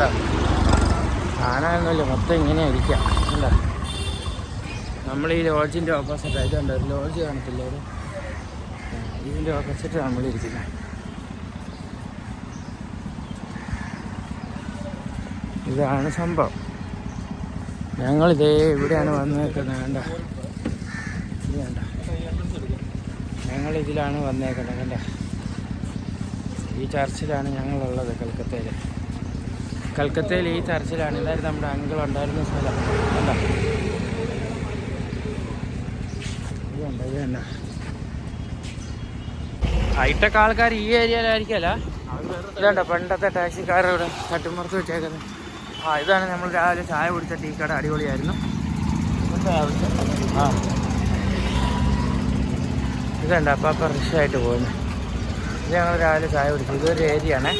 കണ്ട? കാണാനൊന്നുമില്ല മൊത്തം ഇങ്ങനെ ഇരിക്കാം. കണ്ടോ? നമ്മൾ ഈ ലോഡ്ജിന്റെ ഓപ്പോസിറ്റ് ഇതുണ്ട് ഒരു ലോഡ്ജ് കാണത്തില്ല ഒരു ഇതിന്റെ ഓപ്പോസിറ്റ് നമ്മൾ ഇരിക്കുന്നത് ഇതാണ് സംഭവം. ഞങ്ങളിതേ ഇവിടെയാണ് നിൽക്കുന്നത് വേണ്ട ഇത് ഞങ്ങൾ ഇതിലാണ് വന്നേക്കുന്നത് കണ്ട? ഈ ചർച്ചിലാണ് ഞങ്ങളുള്ളത് കൽക്കത്തയിൽ കൽക്കത്തയിൽ ഈ ചർച്ചിലാണ് ഇതായിരുന്നു നമ്മുടെ അങ്കിൾ ഉണ്ടായിരുന്ന സ്ഥലം. കണ്ട? ഹൈടെക് ആൾക്കാർ ഈ ഏരിയയിലായിരിക്കല്ല. ഇതുണ്ട? പണ്ടത്തെ ടാക്സിക്കാരോട് തട്ടിമറത്ത് വെച്ചേക്കുന്നത്. ആ ഇതാണ് നമ്മൾ രാവിലെ ചായ കുടിച്ച ടീ കട അടിപൊളിയായിരുന്നു ആ. ഇതുണ്ട്? അപ്പം അപ്പം ആയിട്ട് പോകുന്നത് ഇത് ഞങ്ങൾ രാവിലെ ചായ കുടിച്ചു. ഇതൊരു ഏരിയ ആണേ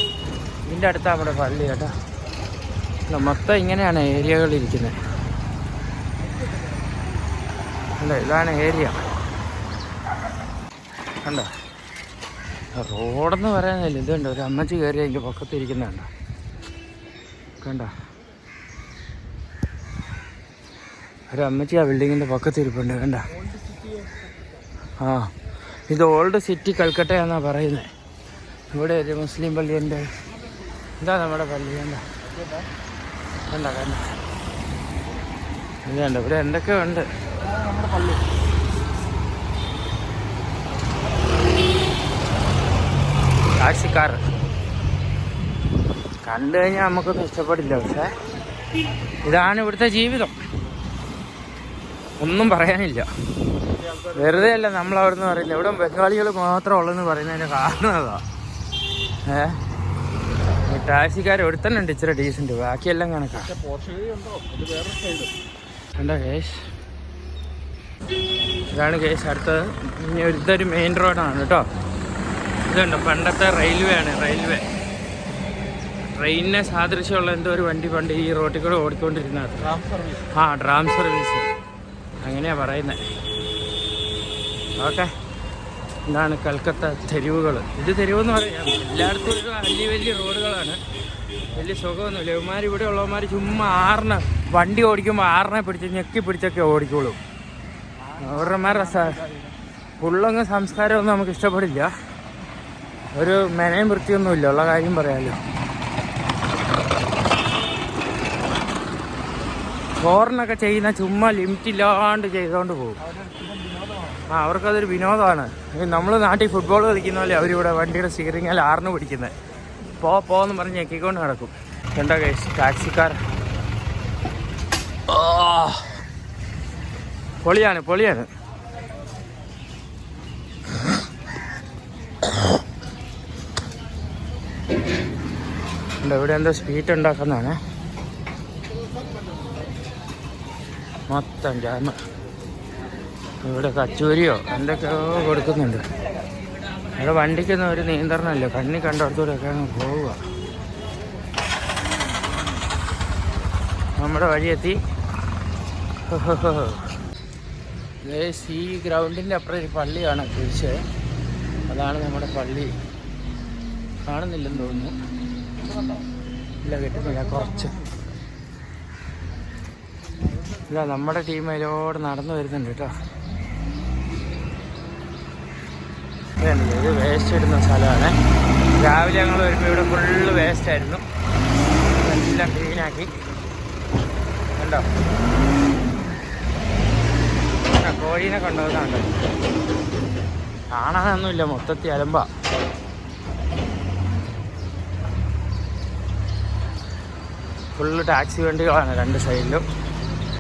ഇതിന്റെ അടുത്താണ് നമ്മുടെ പള്ളി കേട്ടോ. മൊത്തം ഇങ്ങനെയാണ് ഏരിയകൾ ഇരിക്കുന്നത്. അല്ല ഇതാണ് ഏരിയ. കണ്ടോ? റോഡെന്ന് പറയാനില്ല ഇതുണ്ട്. ഒരു അമ്മച്ചി കയറി അതിന്റെ പൊക്കത്തിരിക്കുന്നുണ്ട് കണ്ടോ? ഒരു അമ്മച്ചി ആ ബിൽഡിങ്ങിന്റെ പൊക്കത്തിരിപ്പുണ്ട് കണ്ട? ആ ഇത് ഓൾഡ് സിറ്റി കൽക്കട്ട എന്നാണ് പറയുന്നത് ഇവിടെ ഒരു മുസ്ലിം പള്ളിയുണ്ട്. ഇതാ നമ്മുടെ പള്ളി. കണ്ട? കണ്ട കണ്ട. ഇവിടെ എന്തൊക്കെ ഉണ്ട്. ടാക്സിക്കാർ കണ്ടു കഴിഞ്ഞാൽ നമുക്കൊന്നും ഇഷ്ടപ്പെടില്ല പക്ഷേ ഇതാണ് ഇവിടുത്തെ ജീവിതം. ഒന്നും പറയാനില്ല. വെറുതെ അല്ല നമ്മൾ അവിടെ നിന്ന് പറയില്ല. ഇവിടെ ബംഗാളികൾ മാത്രം ഉള്ളെന്ന് പറയുന്നതിന് കാരണം അതാ. ഏ? ഈ ടാക്സിക്കാർ ഒരുത്തന്നുണ്ട് ഇച്ചിരി ഡീസന്റ് ബാക്കിയെല്ലാം കണക്കാ. എന്താ കേസ് ഇതാണ് കേസ് അടുത്തത്. ഇനി ഒരുത്തൊരു മെയിൻ റോഡാണ് കേട്ടോ. ഇതുണ്ട് പണ്ടത്തെ റെയിൽവേ ആണ് റെയിൽവേ ട്രെയിനിനെ സാദൃശ്യമുള്ള എന്തോ ഒരു വണ്ടി പണ്ട് ഈ റോട്ടിൽ കൂടെ ഓടിക്കൊണ്ടിരുന്നത്. ആ ഡ്രാം സർവീസ് അങ്ങനെയാണ് പറയുന്നത് ഓക്കെ. ഇതാണ് കൽക്കത്ത തെരുവുകൾ. ഇത് തെരുവെന്ന് പറയാം. എല്ലായിടത്തും ഒരു വലിയ വലിയ റോഡുകളാണ്. വലിയ സുഖമൊന്നുമില്ല. ഇവന്മാർ ഇവിടെ ഉള്ളവന്മാർ ചുമ്മാ ആറിന് വണ്ടി ഓടിക്കുമ്പോൾ ആറിനെ പിടിച്ച് ഞെക്കി പിടിച്ചൊക്കെ ഓടിക്കോളും. അവരുടെമാരുടെ ഫുള്ളങ്ങ് സംസ്കാരമൊന്നും നമുക്ക് ഇഷ്ടപ്പെടില്ല. ഒരു മെനയും വൃത്തിയൊന്നുമില്ല ഉള്ള കാര്യം പറയാമല്ലോ ഫോറിനൊക്കെ ചെയ്യുന്ന ചുമ്മാ ലിമിറ്റ് ഇല്ലാണ്ട് ചെയ്തുകൊണ്ട് പോകും. ആ അവർക്കതൊരു വിനോദമാണ്. നമ്മൾ നാട്ടിൽ ഫുട്ബോൾ കളിക്കുന്ന പോലെ അവരിവിടെ വണ്ടിയുടെ അല്ല ആറിന് പിടിക്കുന്നത് പോ പോന്ന് പറഞ്ഞ് ഞെക്കിക്കൊണ്ട് നടക്കും. എന്താ കേസ് ടാക്സിക്കാർ. പൊളിയാണ് പൊളിയാണ്. ഇവിടെ എന്തോ സ്വീറ്റ് ഉണ്ടാക്കുന്നതാണ്. മൊത്തം ജാമ ഇവിടെ കച്ചൂരിയോ എന്തൊക്കെയോ കൊടുക്കുന്നുണ്ട്. ഇവിടെ വണ്ടിക്കൊന്നും ഒരു നിയന്ത്രണമില്ല. കണ്ണി കണ്ടിടത്തൂടെയൊക്കെ അങ്ങ് പോവുക. നമ്മുടെ വഴിയെത്തി. ഈ ഗ്രൗണ്ടിന്റെ അപ്പുറം ഒരു പള്ളിയാണ് തിരിച്ച് അതാണ് നമ്മുടെ പള്ളി. കാണുന്നില്ലെന്ന് തോന്നുന്നു. ഇല്ല കിട്ടുന്നില്ല കുറച്ച്. ഇല്ല നമ്മുടെ ടീം അതിലോട് നടന്നു വരുന്നുണ്ട് കേട്ടോ. ഇതുണ്ട്, ഇത് വേസ്റ്റ് ഇടുന്ന സ്ഥലമാണ്. രാവിലെ ഞങ്ങൾ വരുമ്പോൾ ഇവിടെ ഫുള്ള് വേസ്റ്റ് ആയിരുന്നു. എല്ലാം ക്ലീനാക്കി കണ്ടോ? കോഴീനെ കൊണ്ടുവന്നുണ്ട് കാണാനൊന്നുമില്ല. മൊത്തത്തിൽ അലമ്പ. ഫുള്ള് ടാക്സി വണ്ടികളാണ് രണ്ട് സൈഡിലും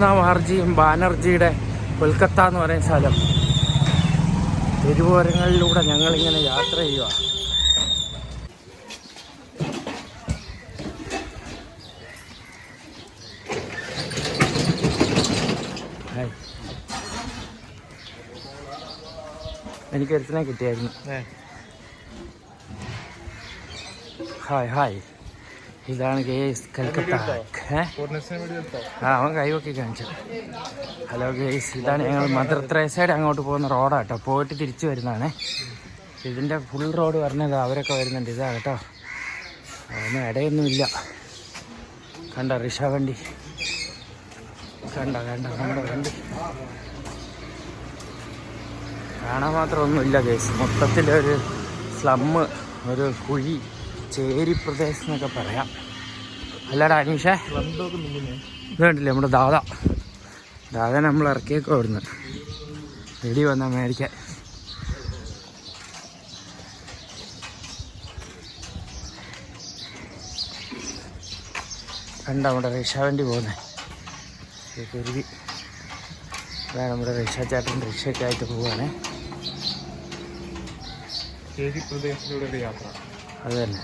മാർജിയും ബാനർജിയുടെ കൊൽക്കത്ത എന്ന് പറയുന്ന സ്ഥലം. തെരുവോരങ്ങളിലൂടെ ഞങ്ങളിങ്ങനെ യാത്ര ചെയ്യുക. ഹായ്. എനിക്ക് ഒരുത്തിനെ കിട്ടിയായിരുന്നു ഹായ് ഹായ്. ഇതാണ് ഗേസ് കൽക്കത്ത ആ അവൻ കൈവക്കി കാണിച്ചു. ഹലോ ഗേസ് ഇതാണ് ഞങ്ങൾ മദർ സൈഡ് അങ്ങോട്ട് പോകുന്ന റോഡാണ് കേട്ടോ. പോയിട്ട് തിരിച്ചു വരുന്നതാണ്. ഇതിന്റെ ഫുൾ റോഡ് പറഞ്ഞത് അവരൊക്കെ വരുന്നുണ്ട്. ഇതാ കേട്ടോ. അതൊന്നും ഇടയൊന്നുമില്ല. കണ്ട റിഷ വണ്ടി? കണ്ട കണ്ട കണ്ട വണ്ടി? കാണാൻ മാത്രം ഒന്നുമില്ല കേസ് മൊത്തത്തിലൊരു സ്ലമ്മ് ഒരു കുഴി. ചേരി പ്രദേശം എന്നൊക്കെ പറയാം. അല്ലടാ അനീഷേ. വേണ്ടില്ലേ നമ്മുടെ ദാദ? ദാദ നമ്മൾ ഇറക്കിയൊക്കെ അവിടുന്ന് റെഡി വന്ന മേടിക്കാൻ. കണ്ട നമ്മുടെ റിക്ഷ വേണ്ടി പോകുന്നത് കുരുവി. ഇതാ നമ്മുടെ റിക്ഷ ചേട്ടൻ റിക്ഷയൊക്കെ ആയിട്ട് പോവാണ് ചേരി പ്രദേശത്തിലൂടെ യാത്ര. അത് തന്നെ.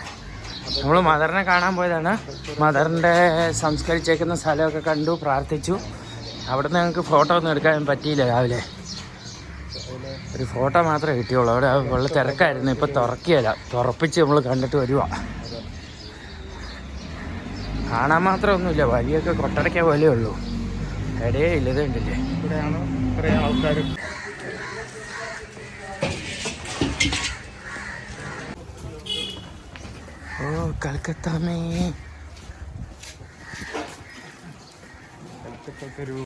നമ്മൾ മദറിനെ കാണാൻ പോയതാണ്. മദറിന്റെ സംസ്കരിച്ചേക്കുന്ന സ്ഥലമൊക്കെ കണ്ടു പ്രാർത്ഥിച്ചു. അവിടെ നിന്ന് ഞങ്ങൾക്ക് ഫോട്ടോ ഒന്നും എടുക്കാൻ പറ്റിയില്ല രാവിലെ. ഒരു ഫോട്ടോ മാത്രമേ കിട്ടിയുള്ളൂ. അവിടെ വെള്ള തിരക്കായിരുന്നു. ഇപ്പം തുറക്കിയല്ല തുറപ്പിച്ച് നമ്മൾ കണ്ടിട്ട് വരുവാ. കാണാൻ മാത്രമൊന്നുമില്ല വഴിയൊക്കെ കൊട്ടടയ്ക്ക പോലെ ഉള്ളൂ. ഇടയേ ഇല്ല ഇത് ഇവിടെയാണ് ഇത്രയും